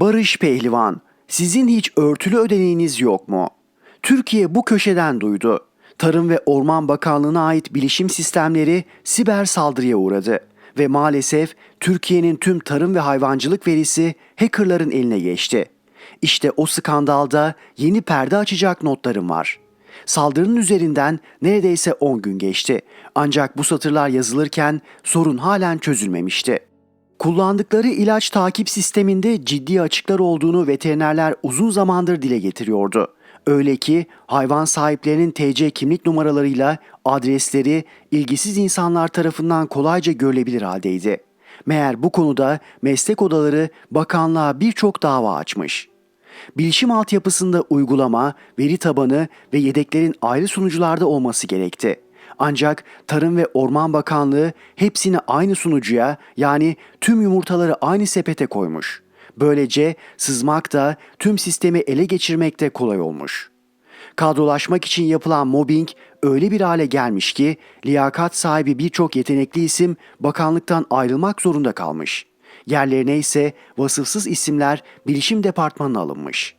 Barış Pehlivan, sizin hiç örtülü ödeneğiniz yok mu? Türkiye bu köşeden duydu. Tarım ve Orman Bakanlığı'na ait bilişim sistemleri siber saldırıya uğradı ve maalesef Türkiye'nin tüm tarım ve hayvancılık verisi hackerların eline geçti. İşte o skandalda yeni perde açacak notlarım var. Saldırının üzerinden neredeyse 10 gün geçti. Ancak bu satırlar yazılırken sorun halen çözülmemişti. Kullandıkları ilaç takip sisteminde ciddi açıklar olduğunu veterinerler uzun zamandır dile getiriyordu. Öyle ki hayvan sahiplerinin TC kimlik numaralarıyla adresleri ilgisiz insanlar tarafından kolayca görülebilir haldeydi. Meğer bu konuda meslek odaları bakanlığa birçok dava açmış. Bilişim altyapısında uygulama, veri tabanı ve yedeklerin ayrı sunucularda olması gerekti. Ancak Tarım ve Orman Bakanlığı hepsini aynı sunucuya yani tüm yumurtaları aynı sepete koymuş. Böylece sızmak da tüm sistemi ele geçirmek de kolay olmuş. Kadrolaşmak için yapılan mobbing öyle bir hale gelmiş ki liyakat sahibi birçok yetenekli isim bakanlıktan ayrılmak zorunda kalmış. Yerlerine ise vasıfsız isimler bilişim departmanına alınmış.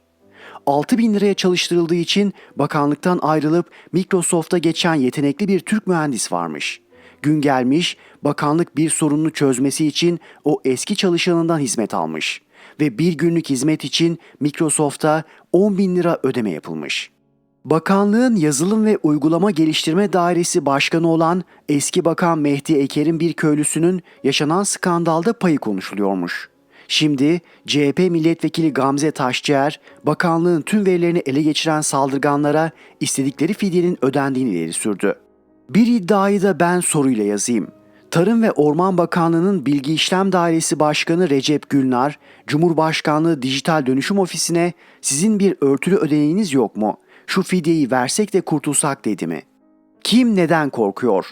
6 bin liraya çalıştırıldığı için bakanlıktan ayrılıp Microsoft'a geçen yetenekli bir Türk mühendis varmış. Gün gelmiş, bakanlık bir sorununu çözmesi için o eski çalışanından hizmet almış ve bir günlük hizmet için Microsoft'a 10 bin lira ödeme yapılmış. Bakanlığın yazılım ve uygulama geliştirme dairesi başkanı olan eski bakan Mehdi Eker'in bir köylüsünün yaşanan skandalda payı konuşuluyormuş. Şimdi CHP milletvekili Gamze Taşçıer, bakanlığın tüm verilerini ele geçiren saldırganlara istedikleri fidyenin ödendiğini ileri sürdü. Bir iddiayı da ben soruyla yazayım. Tarım ve Orman Bakanlığı'nın Bilgi İşlem Dairesi Başkanı Recep Gülnar, Cumhurbaşkanlığı Dijital Dönüşüm Ofisi'ne sizin bir örtülü ödeneğiniz yok mu? Şu fidyeyi versek de kurtulsak dedi mi? Kim neden korkuyor?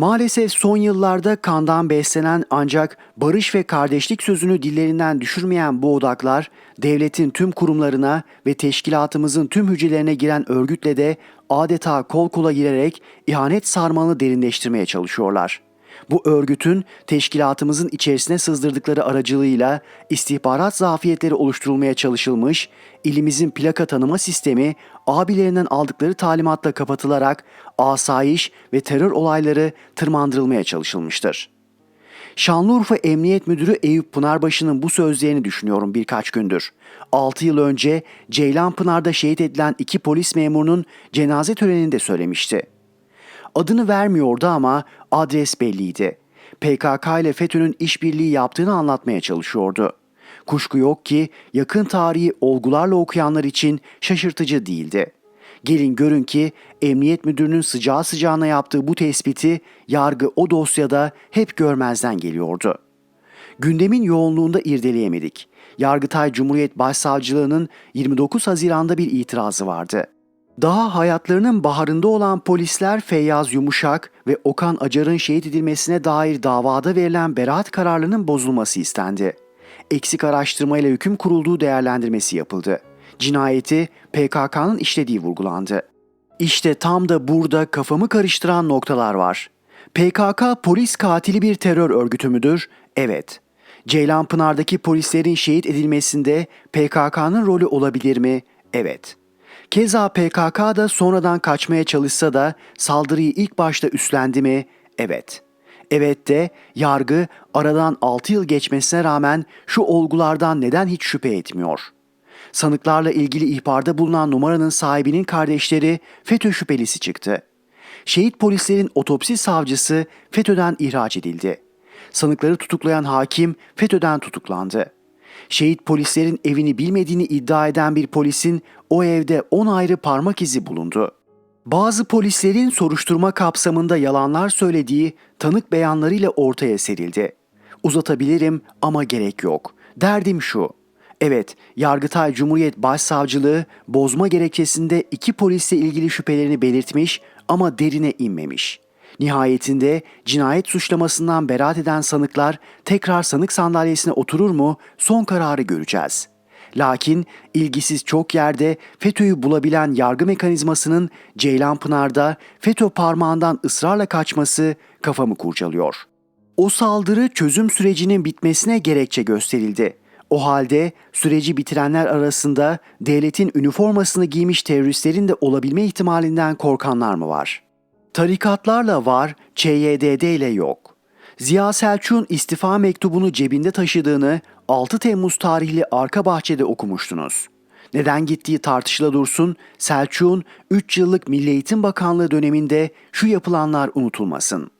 Maalesef son yıllarda kandan beslenen ancak barış ve kardeşlik sözünü dillerinden düşürmeyen bu odaklar devletin tüm kurumlarına ve teşkilatımızın tüm hücrelerine giren örgütle de adeta kol kola girerek ihanet sarmalını derinleştirmeye çalışıyorlar. Bu örgütün teşkilatımızın içerisine sızdırdıkları aracılığıyla istihbarat zafiyetleri oluşturulmaya çalışılmış, ilimizin plaka tanıma sistemi abilerinden aldıkları talimatla kapatılarak asayiş ve terör olayları tırmandırılmaya çalışılmıştır. Şanlıurfa Emniyet Müdürü Eyüp Pınarbaşı'nın bu sözlerini düşünüyorum birkaç gündür. 6 yıl önce Ceylanpınar'da şehit edilen iki polis memurunun cenaze töreninde söylemişti. Adını vermiyordu ama adres belliydi. PKK ile FETÖ'nün işbirliği yaptığını anlatmaya çalışıyordu. Kuşku yok ki yakın tarihi olgularla okuyanlar için şaşırtıcı değildi. Gelin görün ki emniyet müdürünün sıcağı sıcağına yaptığı bu tespiti yargı o dosyada hep görmezden geliyordu. Gündemin yoğunluğunda irdeleyemedik. Yargıtay Cumhuriyet Başsavcılığı'nın 29 Haziran'da bir itirazı vardı. Daha hayatlarının baharında olan polisler Feyyaz Yumuşak ve Okan Acar'ın şehit edilmesine dair davada verilen beraat kararlarının bozulması istendi. Eksik araştırmayla hüküm kurulduğu değerlendirmesi yapıldı. Cinayeti PKK'nın işlediği vurgulandı. İşte tam da burada kafamı karıştıran noktalar var. PKK polis katili bir terör örgütü müdür? Evet. Ceylanpınar'daki polislerin şehit edilmesinde PKK'nın rolü olabilir mi? Evet. Keza PKK da sonradan kaçmaya çalışsa da saldırıyı ilk başta üstlendi mi? Evet. Evet de yargı aradan 6 yıl geçmesine rağmen şu olgulardan neden hiç şüphe etmiyor? Sanıklarla ilgili ihbarda bulunan numaranın sahibinin kardeşleri FETÖ şüphelisi çıktı. Şehit polislerin otopsi savcısı FETÖ'den ihraç edildi. Sanıkları tutuklayan hakim FETÖ'den tutuklandı. Şehit polislerin evini bilmediğini iddia eden bir polisin o evde 10 ayrı parmak izi bulundu. Bazı polislerin soruşturma kapsamında yalanlar söylediği tanık beyanlarıyla ortaya serildi. Uzatabilirim ama gerek yok. Derdim şu. Evet, Yargıtay Cumhuriyet Başsavcılığı bozma gerekçesinde iki polisle ilgili şüphelerini belirtmiş ama derine inmemiş. Nihayetinde cinayet suçlamasından beraat eden sanıklar tekrar sanık sandalyesine oturur mu son kararı göreceğiz. Lakin ilgisiz çok yerde FETÖ'yü bulabilen yargı mekanizmasının Ceylanpınar'da FETÖ parmağından ısrarla kaçması kafamı kurcalıyor. O saldırı çözüm sürecinin bitmesine gerekçe gösterildi. O halde süreci bitirenler arasında devletin üniformasını giymiş teröristlerin de olabilme ihtimalinden korkanlar mı var? Tarikatlarla var, ÇYDD ile yok. Ziya Selçuk'un istifa mektubunu cebinde taşıdığını 6 Temmuz tarihli arka bahçede okumuştunuz. Neden gittiği tartışıla dursun, Selçuk'un 3 yıllık Milli Eğitim Bakanlığı döneminde şu yapılanlar unutulmasın.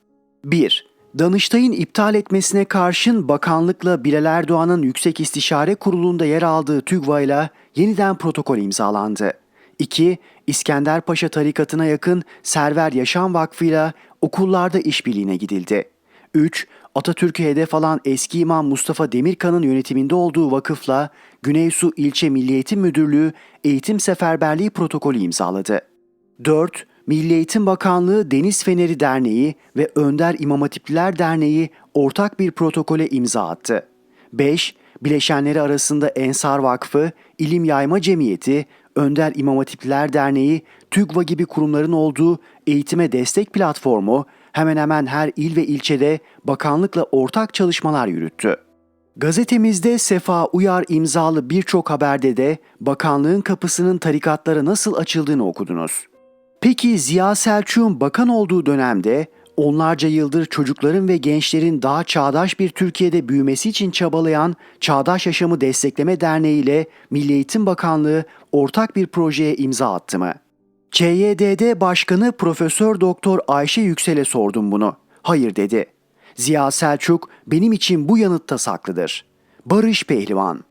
1. Danıştay'ın iptal etmesine karşın bakanlıkla Bilal Erdoğan'ın Yüksek İstişare Kurulu'nda yer aldığı TÜGVA ile yeniden protokol imzalandı. 2. İskender Paşa tarikatına yakın Server Yaşam Vakfı ile okullarda işbirliğine gidildi. 3. Atatürk'ü hedef alan eski imam Mustafa Demirkan'ın yönetiminde olduğu vakıfla Güneysu İlçe Milli Eğitim Müdürlüğü Eğitim Seferberliği protokolü imzaladı. 4. Milli Eğitim Bakanlığı Deniz Feneri Derneği ve Önder İmam Hatipliler Derneği ortak bir protokole imza attı. 5. Bileşenleri arasında Ensar Vakfı, İlim Yayma Cemiyeti, Önder İmam Hatipliler Derneği, TÜGVA gibi kurumların olduğu eğitime destek platformu hemen hemen her il ve ilçede bakanlıkla ortak çalışmalar yürüttü. Gazetemizde Sefa Uyar imzalı birçok haberde de bakanlığın kapısının tarikatlara nasıl açıldığını okudunuz. Peki Ziya Selçuk'un bakan olduğu dönemde onlarca yıldır çocukların ve gençlerin daha çağdaş bir Türkiye'de büyümesi için çabalayan Çağdaş Yaşamı Destekleme Derneği ile Milli Eğitim Bakanlığı ortak bir projeye imza attı mı? ÇYDD Başkanı Profesör Doktor Ayşe Yüksel'e sordum bunu. Hayır dedi. Ziya Selçuk benim için bu yanıtta saklıdır. Barış Pehlivan